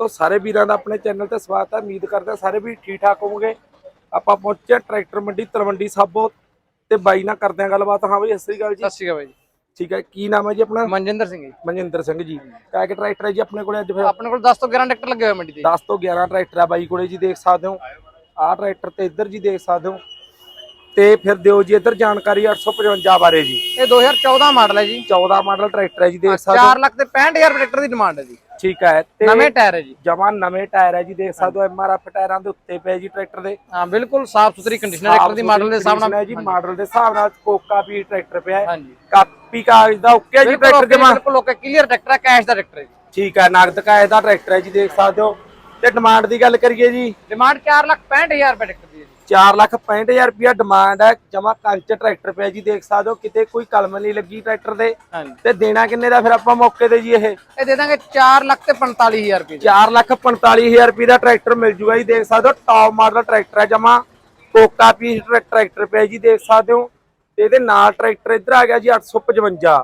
ਦੋਸਤੋ ਸਾਰੇ ਵੀਰਾਂ ਦਾ ਆਪਣੇ ਚੈਨਲ ਤੇ ਸਵਾਗਤ ਹੈ। ਉਮੀਦ ਕਰਦੇ ਸਾਰੇ ਵੀ ਠੀਕ ਠਾਕ ਹੋਵੋਗੇ। ਆਪਾਂ ਪਹੁੰਚੇ ਟਰੈਕਟਰ ਮੰਡੀ ਤਲਵੰਡੀ ਸਾਬੋ ਤੇ ਬਾਈ ਨਾਲ ਕਰਦੇ ਹਾਂ ਗੱਲਬਾਤ। ਹਾਂ ਬਈ ਸਤਿ ਸ੍ਰੀ ਅਕਾਲ ਜੀ। ਸਤਿ ਸ਼੍ਰੀ ਅਕਾਲ ਬਾਈ ਜੀ। ਠੀਕ ਹੈ ਕੀ ਨਾਮ ਹੈ ਜੀ ਆਪਣਾ? ਮਨਜਿੰਦਰ ਸਿੰਘ ਜੀ। ਮਨਜਿੰਦਰ ਸਿੰਘ ਜੀ। ਕੇ ਟਰੈਕਟਰ ਹੈ ਜੀ ਆਪਣੇ ਕੋਲੇ ਅੱਜ ਫਿਰ? ਆਪਣੇ ਕੋਲ 10 ਤੋਂ 11 ਟਰੈਕਟਰ ਲੱਗੇ ਹੋਏ ਮੰਡੀ ਤੇ। 10 ਤੋਂ 11 ਟਰੈਕਟਰ ਆ ਬਾਈ ਕੋਲੇ ਜੀ ਦੇਖ ਸਕਦੇ ਹੋ। ਆਹ ਟਰੈਕਟਰ ਤੇ ਇੱਧਰ ਜੀ ਦੇਖ ਸਕਦੇ ਹੋ। ਤੇ ਫਿਰ ਦਿਓ ਜੀ ਇੱਧਰ ਜਾਣਕਾਰੀ 855 ਬਾਰੇ ਜੀ। ਇਹ 2014 ਮਾਡਲ ਹੈ ਜੀ। 14 ਮਾਡਲ ਟਰੈਕਟਰ ਹੈ ਜੀ ਦੇਖ ਸਕਦੇ ਹੋ। 4 ਲੱਖ ਤੇ 65000 ਰੁਪਏ ਟਰੈਕਟਰ ਦੀ ਡਿਮਾਂਡ ਹੈ ਜੀ। ਠੀਕ ਹੈ ਤੇ ਨਵੇਂ ਟਾਇਰ ਹੈ ਜੀ। ਜਮਾਂ ਨਵੇਂ ਟਾਇਰ ਹੈ ਜੀ ਦੇਖ ਸਕਦੇ ਹੋ ਐਮਆਰਐਫ ਟਾਇਰਾਂ ਦੇ ਉੱਤੇ ਪਏ ਜੀ ਟਰੈਕਟਰ ਦੇ। ਹਾਂ ਬਿਲਕੁਲ ਸਾਫ਼ ਸੁਥਰੀ ਕੰਡੀਸ਼ਨ ਹੈ ਟਰੈਕਟਰ ਦੀ ਮਾਡਲ ਦੇ ਹਿਸਾਬ ਨਾਲ ਜੀ ਮਾਡਲ ਦੇ ਹਿਸਾਬ ਨਾਲ ਕੋਕਾ ਵੀ ਟਰੈਕਟਰ ਪਿਆ ਹੈ। ਹਾਂਜੀ। ਕਾਪੀ ਕਾਗਜ਼ ਦਾ ਓਕੇ ਜੀ ਟਰੈਕਟਰ ਜਮਾ। ਬਿਲਕੁਲ ਓਕੇ ਕਲੀਅਰ ਟਰੈਕਟਰ ਹੈ ਕੈਸ਼ ਦਾ ਟਰੈਕਟਰ ਹੈ ਜੀ। ਠੀਕ ਹੈ ਨਗਦ ਕਾਗਜ਼ ਦਾ ਟਰੈਕਟਰ ਹੈ ਜੀ ਦੇਖ ਸਕਦੇ ਹੋ। ਤੇ ਡਿਮਾਂਡ ਦੀ ਗੱਲ ਕਰੀਏ ਜੀ। ਡਿਮਾਂਡ 4 ਲੱਖ 65000 ਰੁਪਏ ਟਰੈਕਟਰ 4 ਲੱਖ 65000 ਰੁਪਇਆ ਡਿਮਾਂਡ ਹੈ ਜਮਾ ਕੰਚ ਟਰੈਕਟਰ ਪਿਆ ਜੀ ਦੇਖ ਸਕਦੇ ਹੋ ਕਿਤੇ ਕੋਈ ਕਲਮ ਨਹੀਂ ਲੱਗੀ ਟਰੈਕਟਰ ਦੇ ਤੇ ਦੇਣਾ ਕਿੰਨੇ ਦਾ ਫਿਰ ਆਪਾਂ ਮੌਕੇ ਤੇ ਜੀ ਇਹ? ਇਹ ਦੇ ਦਾਂਗੇ 4 ਲੱਖ ਤੇ 45000 ਰੁਪਏ ਜੀ। 4 ਲੱਖ 45000 ਰੁਪਏ ਦਾ ਟਰੈਕਟਰ ਮਿਲ ਜੂਗਾ ਜੀ ਦੇਖ ਸਕਦੇ ਹੋ ਟੌਪ ਮਾਡਲ ਟਰੈਕਟਰ ਹੈ ਜਮਾ। ਕੋਕਾ ਪੀਸ ਟਰੈਕਟਰ ਪਿਆ ਜੀ ਦੇਖ ਸਕਦੇ ਹੋ। ਤੇ ਇਹਦੇ ਨਾਲ ਟਰੈਕਟਰ ਇੱਧਰ ਆ ਗਿਆ ਜੀ 855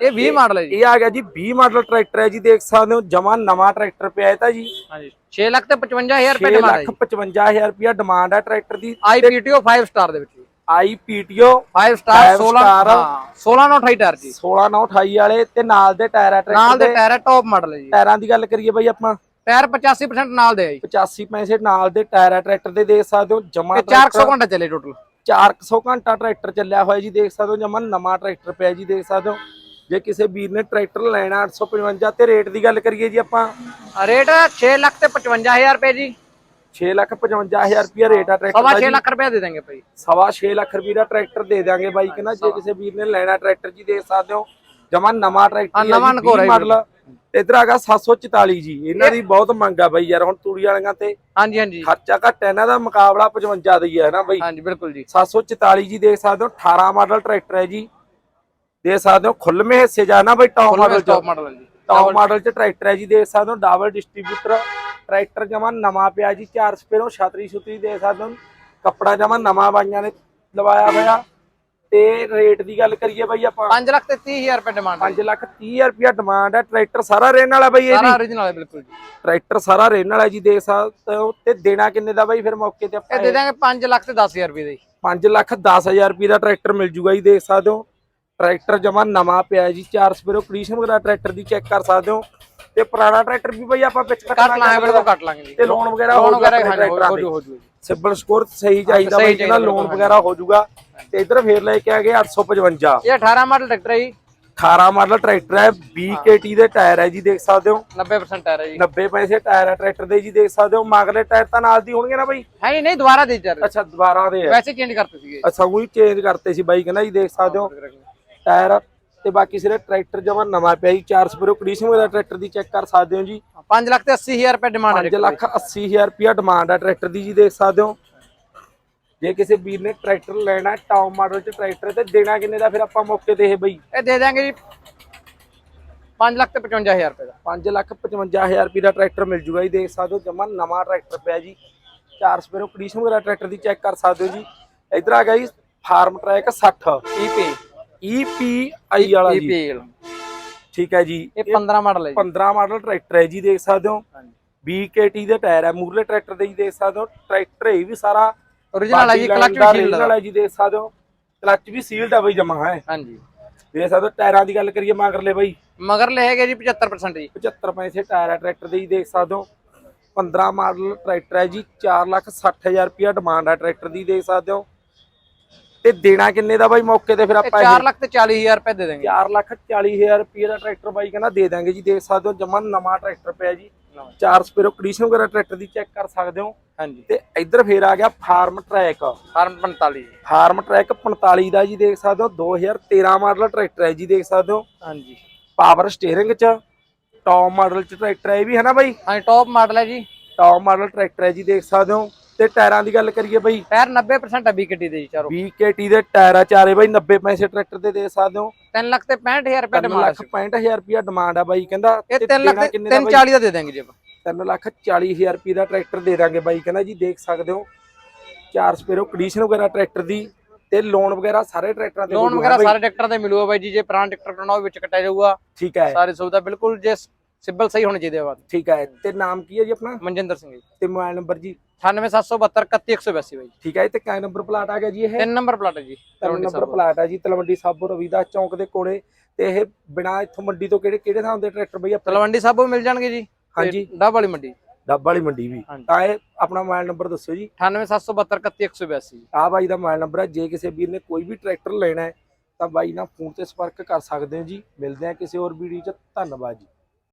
ਇਹ 20 ਮਾਡਲ ਹੈ ਜੀ। ਇਹ ਆ ਗਿਆ ਜੀ 20 ਮਾਡਲ ਟਰੈਕਟਰ ਹੈ ਜੀ ਦੇਖ ਸਕਦੇ ਹੋ ਜਮਾ ਨਵਾਂ ਟਰੈਕਟਰ ਪਿਆ ਇਹ ਤਾਂ ਜੀ। ਹਾਂਜੀ। 6 ਲੱਖ ਤੇ 55000 ਰੁਪਏ 6 ਡਿਮਾਂਡ ਹੈ ਲੱਖ ਜੀ। 55000 ਰੁਪਇਆ ਡਿਮਾਂਡ ਹੈ ਟਰੈਕਟਰ ਦੀ। ਆਈਪੀਟੀਓ 5 ਸਟਾਰ ਦੇ ਵਿੱਚ ਆਈਪੀਟੀਓ 5 ਸਟਾਰ Five 16 star। ਹਾਂ 16 ਨਾਲ 28 ਟਾਇਰ ਜੀ। 16928 ਵਾਲੇ ਤੇ ਨਾਲ ਦੇ ਟਾਇਰ ਹੈ ਨਾਲ ਟਰੈਕਟਰ ਦੇ ਦੇ। ਟਾਇਰ ਹੈ ਟੌਪ ਮਾਡਲ ਹੈ ਜੀ। ਟਾਇਰਾਂ ਦੀ ਗੱਲ ਕਰੀਏ ਬਈ ਆਪਾਂ। ਟਾਇਰ 85% ਨਾਲ ਦੇ ਹੈ ਜੀ। 85 ਪੈਸੇ ਨਾਲ ਦੇ ਟਾਇਰ ਹੈ ਟਰੈਕਟਰ ਦੇ ਦੇਖ ਸਕਦੇ ਹੋ ਜਮਾ ਇਹ 400 ਘੰਟਾ ਚੱਲੇ ਟੋਟਲ 400 ਘੰਟਾ ਟਰੈਕਟਰ ਚੱਲਿਆ ਹੋਇਆ ਜੀ ਦੇਖ ਸਕਦੇ ਹੋ ਜਮਾ ਨਵਾਂ ਟਰੈਕਟਰ ਪਿਆ ਜੀ ਦੇਖ ਸਕਦੇ ਹੋ। ਜੇ ਕਿਸੇ ਵੀਰ ਨੇ ਟਰੈਕਟਰ ਲੈਣਾ 855 ਤੇ ਰੇਟ ਦੀ ਗੱਲ ਕਰੀਏ ਜੀ ਆਪਾਂ। ਰੇਟ 6 ਲੱਖ ਤੇ 55000 ਰੁਪਏ ਜੀ। 6 ਲੱਖ 55000 ਰੁਪਇਆ ਰੇਟ ਆ ਟਰੈਕਟਰ ਸਵਾ ਦਾ 6 ਜੀ ਲੱਖ ਰੁਪਏ ਦੇ ਦੇਂਗੇ ਭਾਈ। ਸਵਾ 6 ਲੱਖ ਰੁਪਏ ਦਾ ਟਰੈਕਟਰ ਦੇ ਦਾਂਗੇ ਬਾਈ ਕਹਿੰਦਾ ਜੇ ਕਿਸੇ ਵੀਰ ਨੇ ਲੈਣਾ ਟਰੈਕਟਰ ਜੀ ਦੇਖ ਸਕਦੇ ਹੋ ਜਮਾ ਨਵਾਂ ਟਰੈਕਟਰ ਨਵਾਂ ਨਕੋਰਾ ਮਾਡਲ। ਇਧਰ ਆਗਾ 744 ਜੀ ਇਹਨਾਂ ਦੀ ਬਹੁਤ ਮੰਗ ਆ ਬਾਈ ਯਾਰ ਹੁਣ ਤੂੜੀ ਵਾਲੀਆਂ ਤੇ। ਹਾਂਜੀ ਹਾਂਜੀ। ਖਰਚਾ ਘੱਟ ਹੈ ਇਹਨਾਂ ਦਾ ਮੁਕਾਬਲਾ 55 ਦਾ ਹੀ ਹੈ ਨਾ ਬਾਈ। ਹਾਂਜੀ ਬਿਲਕੁਲ ਜੀ। 744 ਜੀ ਦੇਖ ਸਕਦੇ ਹੋ 18 ਮਾਡਲ ਟਰੈਕਟਰ ਹੈ ਜੀ। ਦੇਖ ਸਕਦੇ ਹੋ। ਖੁੱਲਵੇਂ ਹਿੱਸੇ ਜਾਣਾ ਬਾਈ ਟੌਪ ਮਾਡਲ ਟੌਪ ਮਾਡਲ ਜੀ। ਟੌਪ ਮਾਡਲ ਚ ਟਰੈਕਟਰ ਹੈ ਜੀ ਦੇਖ ਸਕਦੇ ਹੋ। ਡਬਲ ਡਿਸਟ੍ਰੀਬਿਊਟਰ ਟਰੈਕਟਰ ਜਮਾ ਨਵਾਂ ਪਿਆ ਜੀ ਚਾਰ ਸਪੇਰੋਂ ਛਤਰੀ ਛੁਤਰੀ ਦੇਖ ਸਕਦੇ ਹੋ। ਕੱਪੜਾ ਜਮਾ ਨਵਾਂ ਬਾਈਆਂ ਨੇ ਲਵਾਇਆ ਹੋਇਆ। ਤੇ ਰੇਟ ਦੀ ਗੱਲ ਕਰੀਏ ਬਾਈ ਆਪਾਂ 5 ਲੱਖ ਤੇ 30000 ਰੁਪਏ ਡਿਮਾਂਡ 5 ਲੱਖ 30 ਰੁਪਇਆ ਡਿਮਾਂਡ ਹੈ। ਟਰੈਕਟਰ ਸਾਰਾ ਰਹਿਣ ਵਾਲਾ ਬਾਈ ਇਹ ਸਾਰਾ origignal ਹੈ ਬਿਲਕੁਲ ਜੀ। ਟਰੈਕਟਰ ਸਾਰਾ ਰਹਿਣ ਵਾਲਾ ਜੀ ਦੇਖ ਸਕਦੇ ਹੋ। ਤੇ ਦੇਣਾ ਕਿੰਨੇ ਦਾ ਬਾਈ? ਫਿਰ ਮੌਕੇ ਤੇ ਇਹ ਆਪਾਂ ਦੇ ਦਾਂਗੇ 5 ਲੱਖ ਤੇ 10000 ਰੁਪਏ ਦੇ ਜੀ। 5 ਲੱਖ 10000 ਰੁਪਏ ਦਾ ਟਰੈਕਟਰ ਮਿਲ ਜੂਗਾ ਜੀ ਦੇਖ ਸਕਦੇ ਹੋ। ਟਰੈਕਟਰ ਜਮਾ ਨਵਾਂ ਪਿਆ ਜੀ ਚਾਰ ਸਪੇਰੋ ਕੰਡੀਸ਼ਨ ਵਗੈਰਾ ਟਰੈਕਟਰ ਦੀ ਚੈੱਕ ਕਰ ਸਕਦੇ ਹੋ। ਤੇ ਪੁਰਾਣਾ ਟਰੈਕਟਰ ਵੀ ਬਈ ਆਪਾਂ ਵਿੱਚ ਕੱਟ ਲਾਂਗੇ ਬਿਲਕੁਲ ਕੱਟ ਲਾਂਗੇ ਜੀ। ਤੇ ਲੋਨ ਵਗੈਰਾ ਹੋ ਵਗੈਰਾ ਜਾਊਗਾ ਹੋ ਟਰੈਕਟਰਾਂ ਜੂ ਹੋ ਜੂ ਜੀ। ਸਿਬਲ ਸਕੋਰ ਸਹੀ ਚਾਹੀਦਾ ਬਈ ਚਾਹੀਦਾ ਲੋਨ ਵਗੈਰਾ ਹੋ ਜਾਊਗਾ ਤੇ ਇਧਰ ਫੇਰ ਲੈ ਕੇ ਆ ਗਏ 855 ਇਹ 18 ਮਾਡਲ ਟਰੈਕਟਰ ਹੈ ਜੀ। 18 ਮਾਡਲ ਟਰੈਕਟਰ ਹੈ 20 ਕੇਟੀ ਦੇ ਟਾਇਰ ਹੈ ਜੀ ਦੇਖ ਸਕਦੇ ਹੋ। 90% ਟਾਇਰ ਹੈ ਜੀ। 90 ਪੈਸੇ ਟਾਇਰ ਹੈ ਟਰੈਕਟਰ ਦੇ ਜੀ ਦੇਖ ਸਕਦੇ ਹੋ। ਮਗਲੇ ਟਾਇਰ ਤਾਂ ਨਾਲ ਦੀ ਹੋਣਗੇ ਨਾ ਬਈ? ਹੈ ਨਹੀਂ ਨਹੀਂ ਦੁਬਾਰਾ ਦੇ ਰਹੇ ਅੱਛਾ ਦੁਬਾਰਾ ਦੇ ਵੈਸੇ ਚੇਂਜ ਕਰਤੇ ਸੀਗੇ। ਅੱਛਾ ਉਹੀ ਚੇਂਜ ਕਰਤੇ ਸੀ ਬਾਈ ਕਹਿੰਦਾ ਜੀ ਦੇਖ ਸਕਦੇ ਹੋ ਟਾਇਰ ਤੇ ਬਾਕੀ ਸਿਰੇ ਟਰੈਕਟਰ ਜਮਾ ਨਵਾਂ ਪਿਆ ਜੀ 4 ਸਪਰੋ ਕੰਡੀਸ਼ਨ ਵਗੈਰਾ ਟਰੈਕਟਰ ਦੀ ਚੈੱਕ ਕਰ ਸਕਦੇ ਹੋ ਜੀ। 5 ਲੱਖ ਤੇ 80000 ਰੁਪਏ ਡਿਮਾਂਡ ਹੈ 5 ਲੱਖ 80000 ਰੁਪਿਆ ਡਿਮਾਂਡ ਹੈ ਟਰੈਕਟਰ ਦੀ ਜੀ ਦੇਖ ਸਕਦੇ ਹੋ। ਜੇ ਕਿਸੇ ਵੀਰ ਨੇ ਟਰੈਕਟਰ ਲੈਣਾ ਟਾਊਨ ਮਾਡਲ ਚ ਟਰੈਕਟਰ ਤੇ ਦੇਣਾ ਕਿੰਨੇ ਦਾ ਫਿਰ ਆਪਾਂ ਮੌਕੇ ਤੇ ਇਹ ਬਈ ਇਹ ਦੇ ਦਾਂਗੇ ਜੀ 5 ਲੱਖ ਤੇ 55000 ਰੁਪਏ ਦਾ। 5 ਲੱਖ 55000 ਰੁਪਏ ਦਾ ਟਰੈਕਟਰ ਮਿਲ ਜੂਗਾ ਜੀ ਦੇਖ ਸਕਦੇ ਹੋ ਜਮਾ ਨਵਾਂ ਟਰੈਕਟਰ ਪਿਆ ਜੀ। 4 ਸਪੇਰੋ ਕੰਡੀਸ਼ਨ ਵਗੈਰਾ ਟਰੈਕਟਰ ਦੀ ਚੈੱਕ ਕਰ ਸਕਦੇ ਹੋ ਜੀ। ਇਧਰ ਆ ਗਿਆ ਜੀ ਫਾਰਮ ਟਰੈਕ 60 ਈਪੀ EPI ਵਾਲਾ ਜੀ। ਈਪੀਐਲ ਠੀਕ ਹੈ ਜੀ। ਇਹ 15 ਮਾਡਲ ਹੈ ਜੀ। 15 ਮਾਡਲ ਟਰੈਕਟਰ ਹੈ ਜੀ ਦੇਖ ਸਕਦੇ ਹੋ। 20KT ਦੇ ਟਾਇਰ ਹੈ ਮੂਰਲੇ ਟਰੈਕਟਰ ਦੇ ਜੀ ਦੇਖ ਸਕਦੇ ਹੋ। ਟਰੈਕਟਰ ਇਹ ਵੀ ਸਾਰਾ origignal ਹੈ ਜੀ ਕਲਚ ਵੀ ਸੀਲਡ ਹੈ ਜੀ ਦੇਖ ਸਕਦੇ ਹੋ। ਕਲਚ ਵੀ ਸੀਲਡ ਹੈ ਬਈ ਜਮਾ ਹੈ। ਹਾਂਜੀ। ਦੇਖ ਸਕਦੇ ਹੋ ਟਾਇਰਾਂ ਦੀ ਗੱਲ ਕਰੀਏ ਮਗਰਲੇ ਬਈ। ਮਗਰ ਹੈਗੇ ਜੀ 75% ਜੀ। 75 ਪੈਸੇ ਟਾਇਰ ਹੈ ਟਰੈਕਟਰ ਦੇ ਜੀ ਦੇਖ ਸਕਦੇ ਹੋ। 15 ਮਾਡਲ ਟਰੈਕਟਰ ਹੈ ਜੀ 4 ਲੱਖ 60000 ਰੁਪਇਆ ਡਿਮਾਂਡ ਹੈ ਟਰੈਕਟਰ ਦੀ ਦੇਖ ਸਕਦੇ ਹੋ। ਤੇ ਦੇਣਾ ਕਿੰਨੇ ਦਾ ਬਾਈ ਮੌਕੇ ਤੇ ਫਿਰ ਆਪਾਂ 4 ਲੱਖ ਤੇ 40000 ਰੁਪਏ ਦੇ ਦੇਂਗੇ 4 ਲੱਖ 40000 ਰੁਪਏ ਦਾ ਟਰੈਕਟਰ ਬਾਈ ਕਹਿੰਦਾ ਦੇ ਦਾਂਗੇ ਜੀ ਦੇਖ ਸਕਦੇ ਹੋ ਜਮਾ ਨਵਾਂ ਟਰੈਕਟਰ ਪਿਆ ਜੀ। 4 ਸਪੇਰੋ ਕੰਡੀਸ਼ਨ ਵਗੈਰਾ ਟਰੈਕਟਰ ਦੀ ਚੈੱਕ ਕਰ ਸਕਦੇ ਹੋ। ਹਾਂਜੀ। ਤੇ ਇੱਧਰ ਫੇਰ ਆ ਗਿਆ ਫਾਰਮ ਟਰੈਕ। ਫਾਰਮ 45 ਜੀ ਫਾਰਮ ਟਰੈਕ 45 ਦਾ ਜੀ ਦੇਖ ਸਕਦੇ ਹੋ। 2013 ਮਾਡਲ ਟਰੈਕਟਰ ਹੈ ਜੀ ਦੇਖ ਸਕਦੇ ਹੋ। ਹਾਂਜੀ। ਪਾਵਰ ਸਟੀਅਰਿੰਗ ਚ ਟੌਪ ਮਾਡਲ ਚ ਟਰੈਕਟਰ ਹੈ ਇਹ ਵੀ ਹੈ ਨਾ ਬਾਈ? ਹਾਂਜੀ ਟੌਪ ਮਾਡਲ ਹੈ ਜੀ। ਟੌਪ ਮਾਡਲ ਟਰੈਕਟਰ ਹੈ ਜੀ ਦੇਖ ਸਕਦੇ ਹੋ। ਤੇ ਟਾਇਰਾਂ ਦੀ ਗੱਲ ਕਰੀਏ ਬਾਈ। ਟਾਇਰ 90% ਹੈ BKT ਦੇ ਜੀ ਚਾਰੋ। 20KT ਦੇ ਟਾਇਰ ਆ ਚਾਰੇ ਬਾਈ 90 ਪੈਸੇ ਟਰੈਕਟਰ ਦੇ ਦੇ ਸਕਦੇ ਹੋ। 3 ਲੱਖ ਤੇ 65000 ਰੁਪਏ 3 ਡਿਮਾਂਡ ਲੱਖ 65000 ਰੁਪਇਆ ਡਿਮਾਂਡ ਆ ਬਾਈ ਕਹਿੰਦਾ ਇਹ ਤੇ 3 ਲੱਖ ਦੇਣਾ ਤੇ ਕਿੰਨੇ ਦਾ 3 ਬਾਈ? 40 ਦਾ ਦੇਂਗੇ ਜੀ ਆਪਾਂ। 3 ਲੱਖ 40000 ਰੁਪਏ ਦਾ ਟਰੈਕਟਰ ਦੇ ਦਾਂਗੇ ਬਾਈ ਕਹਿੰਦਾ ਜੀ ਦੇਖ ਸਕਦੇ ਹੋ। ਚਾਰ ਸਪੇਰੋ ਕੰਡੀਸ਼ਨ ਵਗੈਰਾ ਟਰੈਕਟਰ ਦੀ ਤੇ ਲੋਨ ਵਗੈਰਾ ਸਾਰੇ ਟਰੈਕਟਰਾਂ ਤੇ ਲੋਨ ਵਗੈਰਾ ਸਾਰੇ ਟਰੈਕਟਰਾਂ ਤੇ ਮਿਲੂਗਾ ਬਾਈ ਜੀ ਜੇ ਪੁਰਾਣਾ ਟਰੈਕਟਰ ਕਰਾਉਣਾ ਉਹ ਵਿੱਚ ਕੱਟਿਆ ਜਾਊਗਾ। ਠੀਕ ਹੈ। ਸਾਰੀ ਸੁਵਿਧਾ ਬਿਲਕੁਲ ਜੇ ਸਿਬਲ ਸਹੀ ਹੋਣੀ ਚਾਹੀਦੀ ਹੈ ਬਾਤ। ਠੀਕ ਹੈ ਤੇ ਨਾਮ ਕੀ ਹੈ ਜੀ ਆਪਣਾ? ਮਨਜਿੰਦਰ ਸਿੰਘ ਜੀ। ਤੇ ਮੋਬਾਈਲ ਨੰਬਰ ਜੀ? 98772 31182 ਬਾਈ। ਠੀਕ ਹੈ ਤੇ ਕਿੰਨਾ ਨੰਬਰ ਪਲਾਟ ਆ ਗਿਆ ਜੀ ਇਹ? ਤਿੰਨ ਨੰਬਰ ਪਲਾਟ ਹੈ ਜੀ ਤਿੰਨ ਤਲਵੰਡੀ ਨੰਬਰ ਸਾਬੋ। ਪਲਾਟ ਆ ਜੀ ਤਲਵੰਡੀ ਸਾਬੋ ਰਵੀਦਾਸ ਚੌਂਕ ਦੇ ਕੋਲੇ। ਤੇ ਇਹ ਬਿਨਾ ਇੱਥੋਂ ਮੰਡੀ ਤੋਂ ਕਿਹੜੇ ਕਿਹੜੇ ਥਾਂ ਦੇ ਟਰੈਕਟਰ ਬਈ ਆਪਣੇ? ਤਲਵੰਡੀ ਸਾਬੋ ਵੀ ਮਿਲ ਜਾਣਗੇ ਜੀ ਹਾਂਜੀ। ਡੱਬ ਵਾਲੀ ਮੰਡੀ। ਡੱਬ ਵਾਲੀ ਮੰਡੀ ਵੀ। ਹਾਂਜੀ। ਤਾਂ ਇਹ ਆਪਣਾ ਮੋਬਾਈਲ ਨੰਬਰ ਦੱਸਿਓ ਜੀ। 98772 31182 ਆਹ ਬਾਈ ਦਾ ਮੋਬਾਈਲ ਨੰਬਰ ਹੈ ਜੇ ਕਿਸੇ ਵੀਰ ਨੇ ਕੋਈ ਵੀ ਟਰੈਕਟਰ ਲੈਣਾ ਹੈ ਤਾਂ ਬਾਈ ਨਾਲ ਫੋਨ ਤੇ ਸੰਪਰਕ ਕਰ ਸਕਦੇ ਹੋ ਜੀ। ਮਿਲਦੇ ਆ ਕਿਸੇ ਹੋਰ ਵੀਡੀਓ 'ਚ। ਧੰਨਵਾਦ ਜੀ।